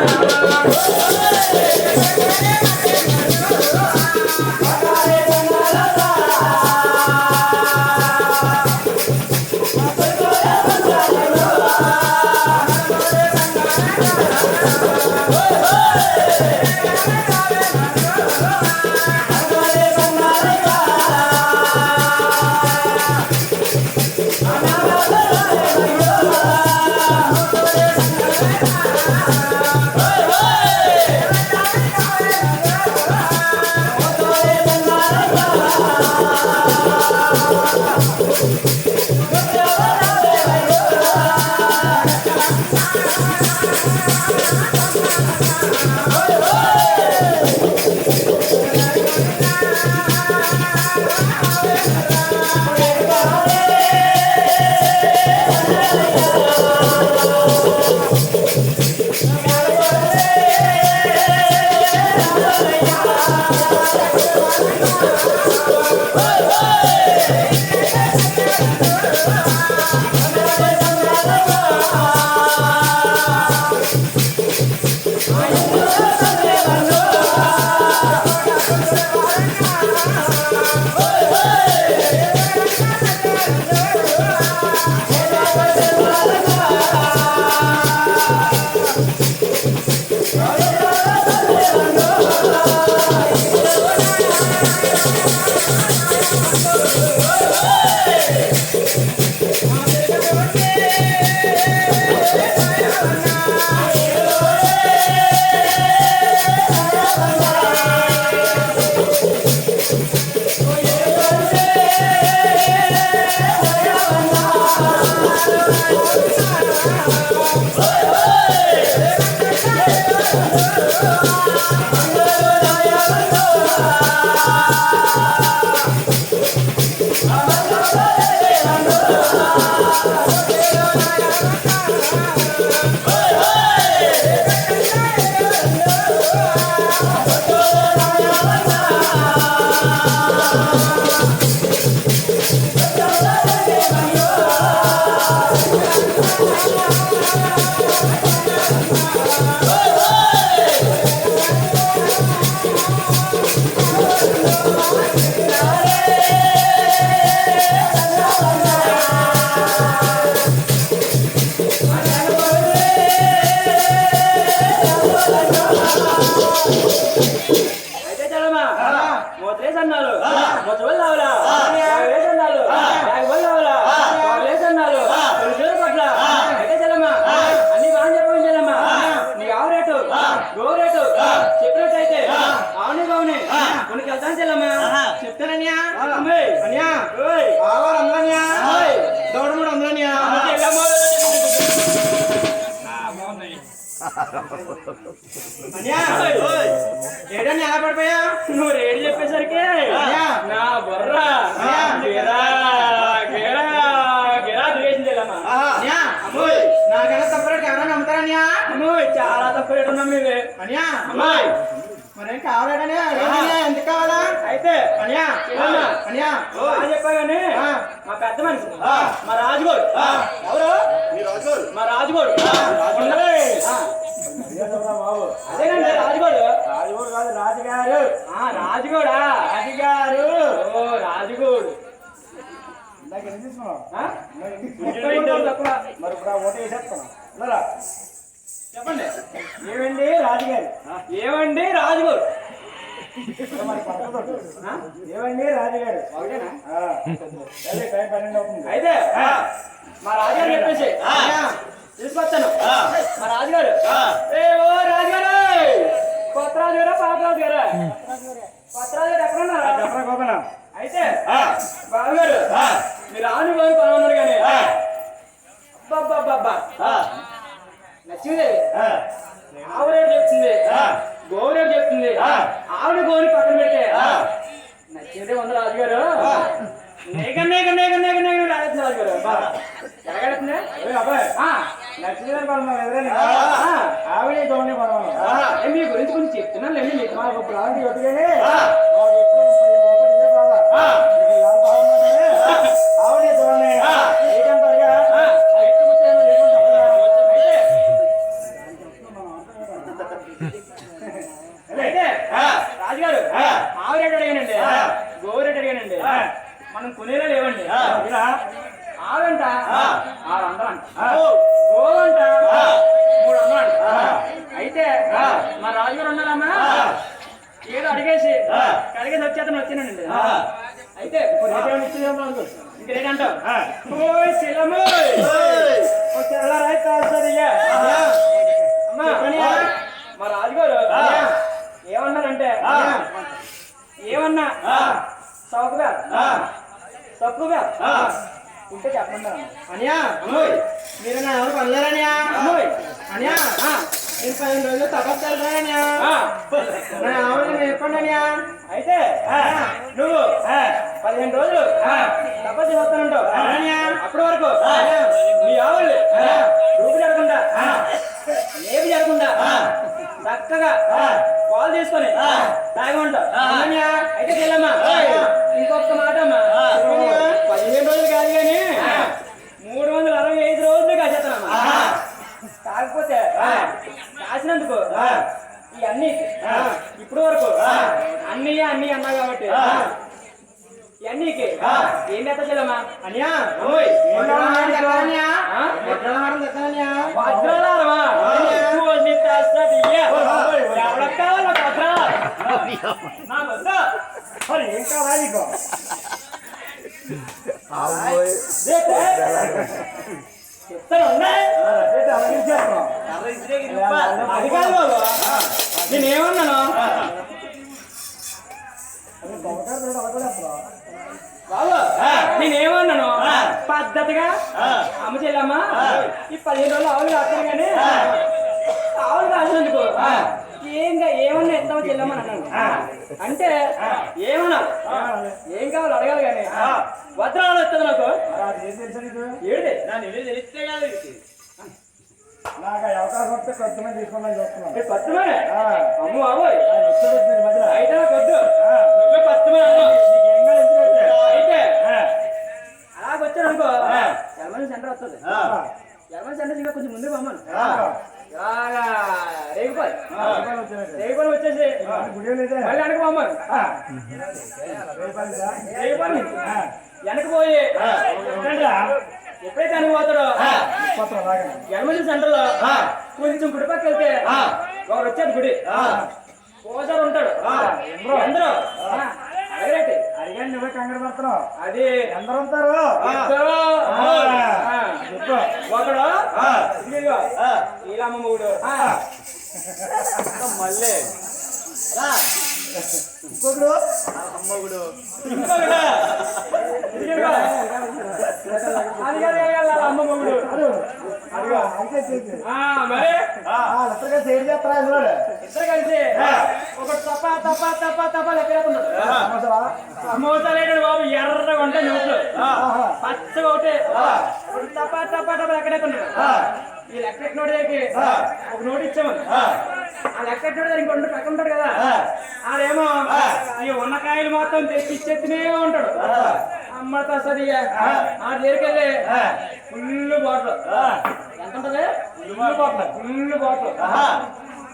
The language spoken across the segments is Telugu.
Thank you. అయితే చదవమా మూతలేసి అన్నారు. మూత ఏడని ఎలా పడిపోయా నువ్వు రేడి చెప్పేసరికి. నా బుర్ర. గిరా గిరా గిరా దిగేసింది నాకైనా తప్పరేట్ ఎవరైనా నమ్ముతారన్యా అమ్మాయి చాలా తక్కువ రేటు ఉన్నాం మీవి. అన్యా అమ్మాయి. మరేం కావాలనే ఎంత కావాలా? అయితే అన్యా? అన్యా. బాగా చెప్పా కానీ ఆ. మా పెద్ద మనిషి. ఆ. మా రాజుగోడు. ఎవరు? మా రాజుగోడు? అదేనండి రాజుగోడు? రాజుగారు కాదు రాజుగారు. ఆ రాజుగోడా? రాజుగారు. ఓ రాజుగోడు. ఇందాక ఎన్ని తీసుకున్నావు. మరి ఇప్పుడు ఆ ఓట వేసేస్తాను. ఉన్నారా? చెప్పండి. ఏమండి రాజుగారు? ఏమండి రాజుగోడు? ఏమండి రాజుగారు? అవుతుంది. అయితే మా రాజుగారు చెప్పేసి ఆవిడ గోని పక్కన పెట్టే. నచ్చిందే ఉంది రాజుగారు. నేగ నేగ నేగ నేగ నేగ రాజు రాజుగారు. ఎలాగడుతుంది ఏ అబ్బాయి. ఆ, నచ్చిందని పడమా ఎదురని. ఆ. ఆవిడ గౌని పడమా ఏ, మీ గురించి కొంచెం చెప్తున్నాను లేండి మీకు మాకు ఇప్పుడు ఆవిడ కొట్టుకొని మాకు ఎప్పుడు మా రాజుగారు ఉన్నారమ్మా. ఏదో అడిగేసి అడిగేసి వచ్చేతను వచ్చానండి అయితే మా రాజుగారు ఏమన్నారంటే ఏమన్నా? సౌకర్య తక్కువగా ఉంటే చెప్పండి అనియా మీరు నా ఎవరు అనియా నేను పదిహేను రోజులు తపస్సు అనియా ఆ. నా ఆవిడ నేర్పండి అనియా అయితే నువ్వు పదిహేను రోజులు తపస్సు చేస్తానంటావు అప్పటి వరకు నీ ఆవులు రూపు జరగకుండా ఏమి జరగకుండా చక్కగా పాలు తీసుకొని తాగమంటావు. అనియా అయితే చెల్లమ్మా ఇంకొక మాట అమ్మా పదిహేను రోజులు కాదు కానీ మూడు వందల అరవై ఐదు రోజులు కాసేస్తానమ్మా కాకపోతే కాసినందుకు ఈ అన్ని ఇప్పుడు వరకు అన్ని అన్ని కాబట్టి. ఈ అన్నికి ఏం చేస్తా చెల్లమ్మా? అనియా వడ్రాలహారం తెస్తాననియా ఆ? వడ్రాలహారం తెస్తాననియా వజ్రాలారమా చూసి తెస్తదియ్యా. ఎవరికి కావాలి నాకు వజ్రాలు? నాకు వద్దా? మరి ఏం కావాలి నీకు రేపే? చెప్తాను ఉన్నాయి. ఏంటి అలా చేస్తున్నావు అది కాదు బాబు నేనేమన్నాను అది దొంగకారు చూడు అలా కూడా చేస్తున్నావు బాబు నేనేమన్నాను పద్ధతిగా అమ్మ చెల్లమ్మా ఈ పదిహేను రోజులు ఆవులు కాస్తాను కానీ ఆవులు కాసినందుకు ఏం కా- ఏమన్నా ఇస్తామో చెల్లమ్మా అని అన్నాను అంటే ఏమన్నా? ఏం కావాలి అడగాలి కానీ. వజ్రాలు వస్తుంది నాకు. మరి అది ఏం తెలుసు నీకు? ఏడిది నా నిన్ను తెలిస్తే కాదు. నాకు. అవకాశం వస్తే అమ్ము బాబోయ్. మధ్యలో. అయితే నువ్వే? అయితే? ఆ, అలాగ వచ్చాను అనుకో ఎలమని సెంటర్ వస్తుంది. ఆ, ఎలమని సెంటర్ ఇంకా కొంచెం ముందుకు పమ్మను. రేగిపోయి. రేగిపోయి వచ్చేసి. మళ్ళీ వెనక రూపాయలుదా? రేగిపోయి వెనక పోయి? ఎప్పుడైతే సెంటర్లో కొంచెం గుడి పక్క వెళ్తే ఒకడు వచ్చేది గుడి. పూజారు ఉంటాడు. అందరూ అడిగాను నువ్వే కంగారు పడుతున్నావు. అది. అందరూ ఉంటారు ఒకడు. శ్రీరామ మొగుడు. మళ్ళీ ఇంకొకడు. అమ్మగుడు ఇంకొకడు. ఇదిగో. మరి? లెక్కగా సేడ్ చేస్తారా ఇందులో ఇద్దరు కలిసి? ఒకటి తప్ప తప్ప తప్ప తప్ప లెక్కలేకున్నాడు సమోసాలా? బాబు ఎర్రగా ఉంటాయి నోట్లు. పచ్చగా ఒకటి. ఒకటి తప్ప తప్ప తప్ప లెక్కలేకున్నాడు ఈ లెక్క నోటి దగ్గరికి ఒక నోటు ఇచ్చామని ఆ. లెక్క నోటి దగ్గర ఇంకొండ పక్క ఉంటాడు కదా. ఆడేమో ఈ ఉన్న కాయలు మొత్తం తెచ్చి ఇచ్చేస్తూనే ఉంటాడు. అమ్మతో సరి. ఆ దగ్గరికెళ్ళి ఫుల్ బాటిల్. ఎంత ఉంటది? Full bottle. Full bottle.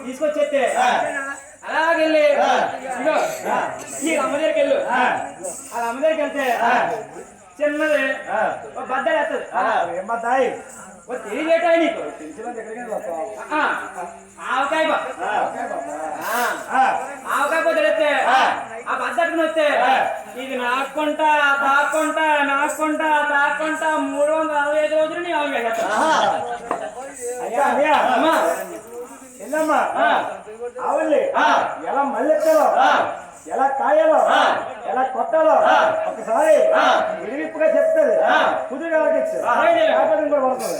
తీసుకొచ్చేస్తే అలాగెళ్ళి ఈ అమ్మ దగ్గరికి వెళ్ళు ఆ అమ్మ దగ్గరికి వెళ్తే చిన్నది ఒక బద్దలు వేస్తుంది ఏం బత్తాయి ఓ తెలియజేటాయి నీకు. ఆవకాయ ఆవకాయ తెస్తే ఆ బద్దట్టుకుని వస్తే ఇది నాకుంటా తాకుంటా నాకుంటా తాకుంటా మూడు వందల అరవై ఐదు రోజులు నీ అమ్మా. ఎల్లమ్మా. ఆ. ఎలా మల్లెత్తాలో. ఎలా కాయాలో. ఎలా కొట్టాలో. ఒకసారి. విడివిప్పుగా చెప్తుంది. అలాగే. కాకపోతే ఇంకోటి పడుతుంది